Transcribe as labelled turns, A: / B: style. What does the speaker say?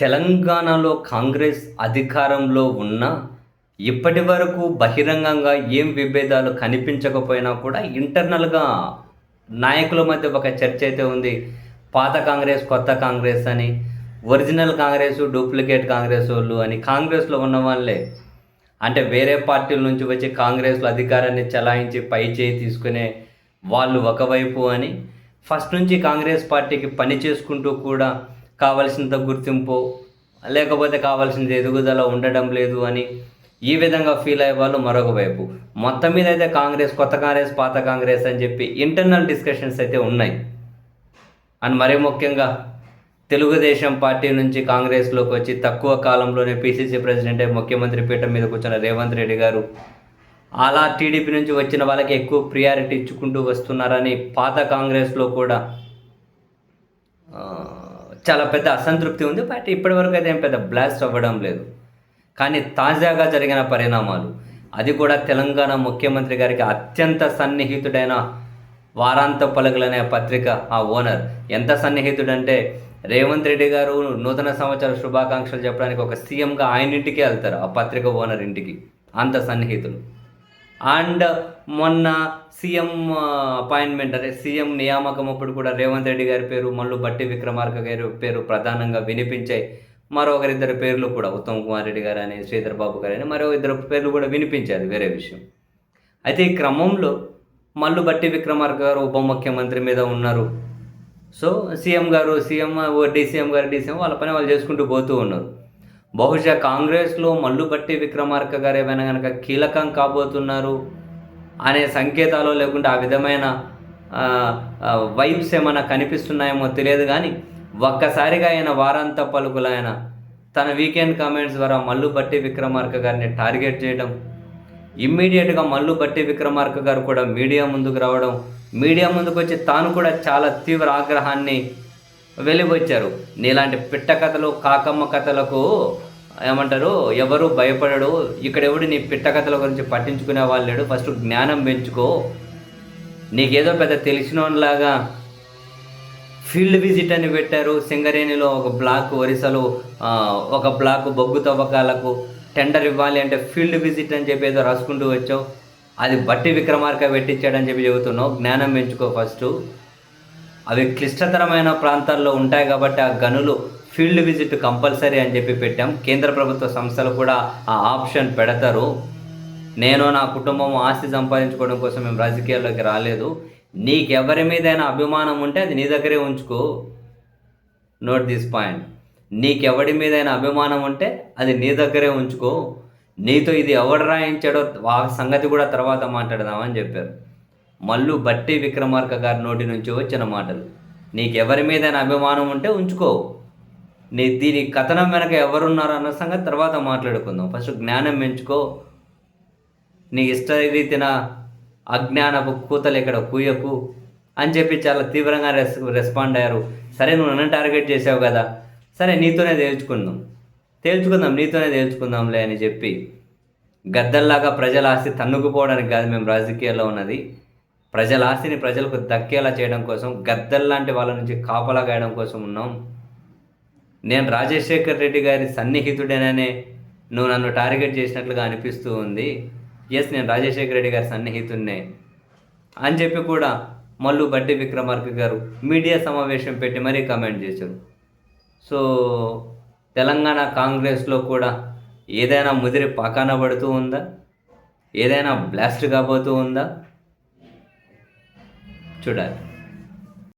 A: తెలంగాణలో కాంగ్రెస్ అధికారంలో ఉన్న ఇప్పటి వరకు బహిరంగంగా ఏం విభేదాలు కనిపించకపోయినా కూడా ఇంటర్నల్గా నాయకుల మధ్య ఒక చర్చ అయితే ఉంది. పాత కాంగ్రెస్ కొత్త కాంగ్రెస్ అని. ఒరిజినల్ కాంగ్రెస్ డూప్లికేట్ కాంగ్రెస్ వాళ్ళు అని. కాంగ్రెస్లో ఉన్న వాళ్ళే. అంటే వేరే పార్టీల నుంచి వచ్చి కాంగ్రెస్లో అధికారాన్ని చలాయించి పై చేయి తీసుకునే వాళ్ళు ఒకవైపు అని. ఫస్ట్ నుంచి కాంగ్రెస్ పార్టీకి పని చేసుకుంటూ కూడా కావలసినంత గుర్తింపు లేకపోతే కావాల్సినంత ఎదుగుదల ఉండడం లేదు అని ఈ విధంగా ఫీల్ అయ్యే వాళ్ళు మరొక వైపు. మొత్తం మీద అయితే కాంగ్రెస్ కొత్త కాంగ్రెస్ పాత కాంగ్రెస్ అని చెప్పి ఇంటర్నల్ డిస్కషన్స్ అయితే ఉన్నాయి. అండ్ మరీ ముఖ్యంగా తెలుగుదేశం పార్టీ నుంచి కాంగ్రెస్లోకి వచ్చి తక్కువ కాలంలోనే పీసీసీ ప్రెసిడెంట్ ముఖ్యమంత్రి పీఠం మీద కూర్చున్న రేవంత్ రెడ్డి గారు అలా టీడీపీ నుంచి వచ్చిన వాళ్ళకి ఎక్కువ ప్రియారిటీ ఇచ్చుకుంటూ వస్తున్నారని పాత కాంగ్రెస్లో కూడా చాలా పెద్ద అసంతృప్తి ఉంది బట్ ఇప్పటివరకు అయితే ఏం పెద్ద బ్లాస్ట్ అవ్వడం లేదు. కానీ తాజాగా జరిగిన పరిణామాలు అది కూడా తెలంగాణ ముఖ్యమంత్రి గారికి అత్యంత సన్నిహితుడైన వారాంత పలుకులనే పత్రిక ఆ ఓనర్. ఎంత సన్నిహితుడంటే రేవంత్ రెడ్డి గారు నూతన సంవత్సర శుభాకాంక్షలు చెప్పడానికి ఒక సీఎంగా ఆయన ఇంటికే వెళ్తారు ఆ పత్రిక ఓనర్ ఇంటికి. అంత సన్నిహితులు. అండ్ మొన్న సీఎం అపాయింట్మెంట్ అదే సీఎం నియామకం అప్పుడు కూడా రేవంత్ రెడ్డి గారి పేరు మళ్ళీ బట్టి విక్రమార్క గారి పేరు ప్రధానంగా వినిపించాయి. మరో ఒకరిద్దరు పేర్లు కూడా ఉత్తమ్ కుమార్ రెడ్డి గారు అని శ్రీధర్ బాబు గారు అని మరో ఇద్దరు పేర్లు కూడా వినిపించారు వేరే విషయం. అయితే ఈ క్రమంలో మల్లు బట్టి విక్రమార్క గారు ఉప ముఖ్యమంత్రి మీద ఉన్నారు. సో సీఎం గారు సీఎం డీసీఎం గారు డీసీఎం వాళ్ళ పని వాళ్ళు చేసుకుంటూ పోతూ ఉన్నారు. బహుశా కాంగ్రెస్లో మల్లుబట్టి విక్రమార్క గారు ఏమైనా కనుక కీలకం కాబోతున్నారు అనే సంకేతాలు లేకుండా ఆ విధమైన వైబ్స్ ఏమైనా కనిపిస్తున్నాయేమో తెలియదు కానీ ఒక్కసారిగా ఆయన వారాంత పలుకులైన తన వీకెండ్ కామెంట్స్ ద్వారా మల్లు బట్టి విక్రమార్క గారిని టార్గెట్ చేయడం ఇమ్మీడియట్గా మల్లు బట్టి విక్రమార్క గారు కూడా మీడియా ముందుకు రావడం మీడియా ముందుకు వచ్చి తాను కూడా చాలా తీవ్ర ఆగ్రహాన్ని వెలిబొచ్చారు నీలాంటి పిట్ట కథలు కాకమ్మ కథలకు ఏమంటారు? ఎవరు భయపడడు. ఇక్కడ ఎవడు నీ పిట్ట కథల గురించి పట్టించుకునే వాళ్ళు లేడు. ఫస్ట్ జ్ఞానం పెంచుకో. నీకేదో పెద్ద తెలిసినలాగా ఫీల్డ్ విజిట్ అని పెట్టారు. సింగరేణిలో ఒక బ్లాక్ ఒరిస్సాలో ఒక బ్లాక్ బొగ్గు తవ్వకాలకు టెండర్ ఇవ్వాలి అంటే ఫీల్డ్ విజిట్ అని చెప్పి ఏదో రాసుకుంటూ వచ్చావు. అది బట్టి విక్రమార్క పెట్టించాడని చెప్పి చెబుతున్నావు. జ్ఞానం పెంచుకో ఫస్ట్. అవి క్లిష్టతరమైన ప్రాంతాల్లో ఉంటాయి కాబట్టి ఆ గనులు ఫీల్డ్ విజిట్ కంపల్సరీ అని చెప్పి పెట్టాం. కేంద్ర ప్రభుత్వ సంస్థలు కూడా ఆ ఆప్షన్ పెడతారు. నేను నా కుటుంబం ఆస్తి సంపాదించుకోవడం కోసం మేము రాజకీయాల్లోకి రాలేదు. నీకెవరి మీదైనా అభిమానం ఉంటే అది నీ దగ్గరే ఉంచుకో. నోట్ దిస్ పాయింట్ నీకెవడి మీదైనా అభిమానం ఉంటే అది నీ దగ్గరే ఉంచుకో. నీతో ఇది ఎవడు రాయించాడో ఆ సంగతి కూడా తర్వాత మాట్లాడదామని చెప్పారు. మల్లు బట్టి విక్రమార్క గారి నోటి నుంచి వచ్చిన మాటలు. నీకెవరి మీదైనా అభిమానం ఉంటే ఉంచుకో. నీ దీని కథనం వెనక ఎవరున్నారు అన్న సంగతి తర్వాత మాట్లాడుకుందాం. ఫస్ట్ జ్ఞానం పెంచుకో. నీ ఇష్టరీతిన అజ్ఞానపు కూతలు ఇక్కడ కూయకు అని చెప్పి చాలా తీవ్రంగా రెస్ రెస్పాండ్ అయ్యారు. సరే నువ్వు నన్ను టార్గెట్ చేసావు కదా. సరే నీతోనే తేల్చుకుందాం. తేల్చుకుందాం నీతోనే తేల్చుకుందాంలే అని చెప్పి గద్దల్లాగా ప్రజల ఆస్తి తన్నుకుపోవడానికి కాదు మేము రాజకీయాల్లో ఉన్నది. ప్రజల ఆస్తిని ప్రజలకు దక్కేలా చేయడం కోసం గద్దల్లాంటి వాళ్ళ నుంచి కాపలా గాయడం కోసం ఉన్నాం. నేను రాజశేఖర్ రెడ్డి గారి సన్నిహితుడేననే నువ్వు నన్ను టార్గెట్ చేసినట్లుగా అనిపిస్తూ ఉంది. ఎస్ నేను రాజశేఖర్ రెడ్డి గారి సన్నిహితున్నే అని చెప్పి కూడా మల్లు బట్టి విక్రమార్క గారు మీడియా సమావేశం పెట్టి మరీ కమెంట్ చేశారు. సో తెలంగాణ కాంగ్రెస్లో కూడా ఏదైనా ముదిరి పాకాన పడుతూ ఉందా? ఏదైనా బ్లాస్ట్ కాబోతూ ఉందా? చూడాలి.